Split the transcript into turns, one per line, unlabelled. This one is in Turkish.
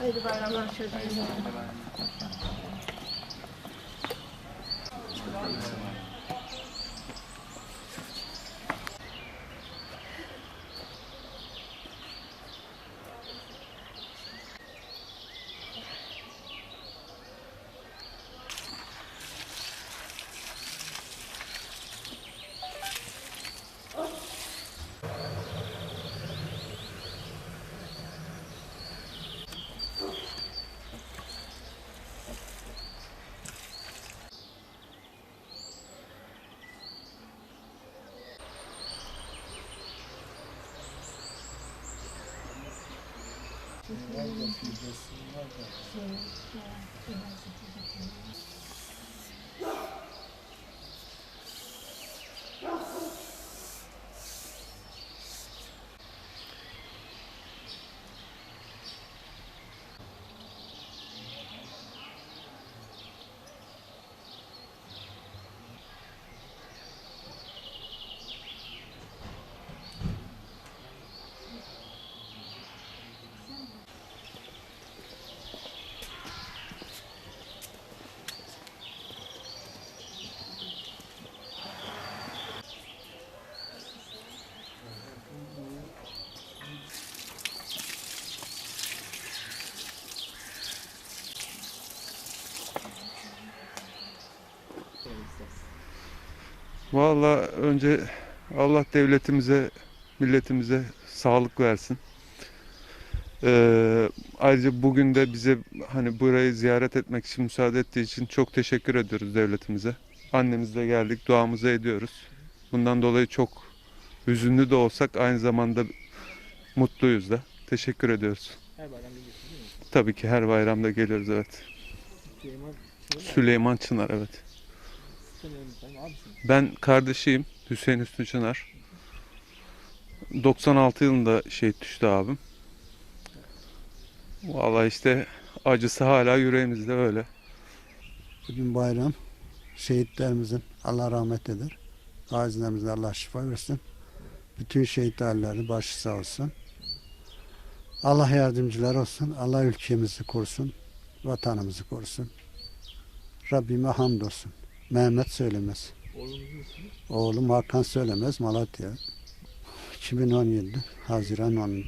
Hayırlı bayramlar çocuğum. 就是，就
是那个。
行，对啊，现是这个情。
Valla önce Allah devletimize, milletimize sağlık versin. Ee, ayrıca bugün de bize hani burayı ziyaret etmek için müsaade ettiği için çok teşekkür ediyoruz devletimize. Annemizle geldik, duamızı ediyoruz. Bundan dolayı çok hüzünlü de olsak aynı zamanda mutluyuz da. Teşekkür ediyoruz.
Her bayram geliyorsun değil mi?
Tabii ki her bayramda geliyoruz evet.
Süleyman Çınar Süleyman
Çınar evet. Ben kardeşiyim Hüseyin Hüsnü Çınar. 96 yılında şehit düştü abim. Vallahi işte acısı hala yüreğimizde öyle.
Bugün bayram. Şehitlerimizin Allah rahmet eder. Gazilerimizin Allah şifa versin. Bütün şehit başı sağ olsun. Allah yardımcılar olsun. Allah ülkemizi korusun. Vatanımızı korusun. Rabbime hamdolsun. Mehmet söylemez. Oğlum Hakan söylemez Malatya. 2017 Haziran 10.